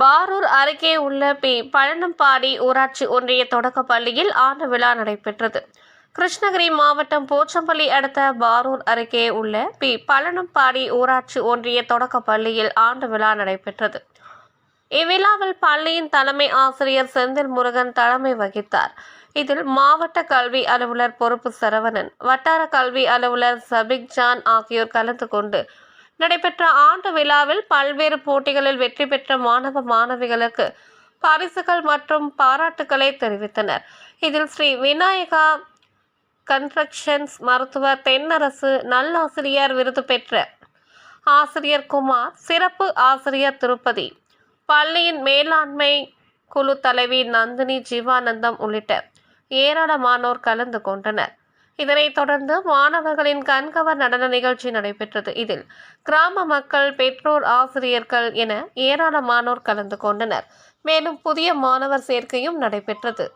பாரூர் அருகே உள்ள பி பழனம்பாடி ஊராட்சி ஒன்றிய தொடக்கப் பள்ளியில் ஆண்டு விழா நடைபெற்றது. கிருஷ்ணகிரி மாவட்டம் போச்சம்பள்ளி அடுத்த பாரூர் அருகே உள்ள பி பழனம்பாடி ஊராட்சி ஒன்றிய தொடக்கப் பள்ளியில் ஆண்டு விழா நடைபெற்றது. இவ்விழாவில் பள்ளியின் தலைமை ஆசிரியர் செந்தில் முருகன் தலைமை வகித்தார். இதில் மாவட்ட கல்வி அலுவலர் பொறுப்பு சரவணன் வட்டார கல்வி அலுவலர் சபிக் ஜான் ஆகியோர் கலந்து கொண்டு நடைபெற்ற ஆண்டு விழாவில் பல்வேறு போட்டிகளில் வெற்றி பெற்ற மாணவ மாணவிகளுக்கு பரிசுகள் மற்றும் பாராட்டுக்களை தெரிவித்தனர். இதில் ஸ்ரீ விநாயகா கன்ஸ்ட்ரக்ஷன்ஸ் மருத்துவர் தென்னரசு நல்லாசிரியர் விருது பெற்ற ஆசிரியர் குமார் சிறப்பு ஆசிரியர் திருப்பதி பள்ளியின் மேலாண்மை குழு தலைவி நந்தினி ஜீவானந்தம் உள்ளிட்ட ஏராளமானோர் கலந்து கொண்டனர். இதனைத் தொடர்ந்து மாணவர்களின் கண்கவர் நடன நிகழ்ச்சி நடைபெற்றது. இதில் கிராம மக்கள் பெற்றோர் ஆசிரியர்கள் என ஏராளமானோர் கலந்து கொண்டனர். மேலும் புதிய மாணவர் சேர்க்கையும் நடைபெற்றது.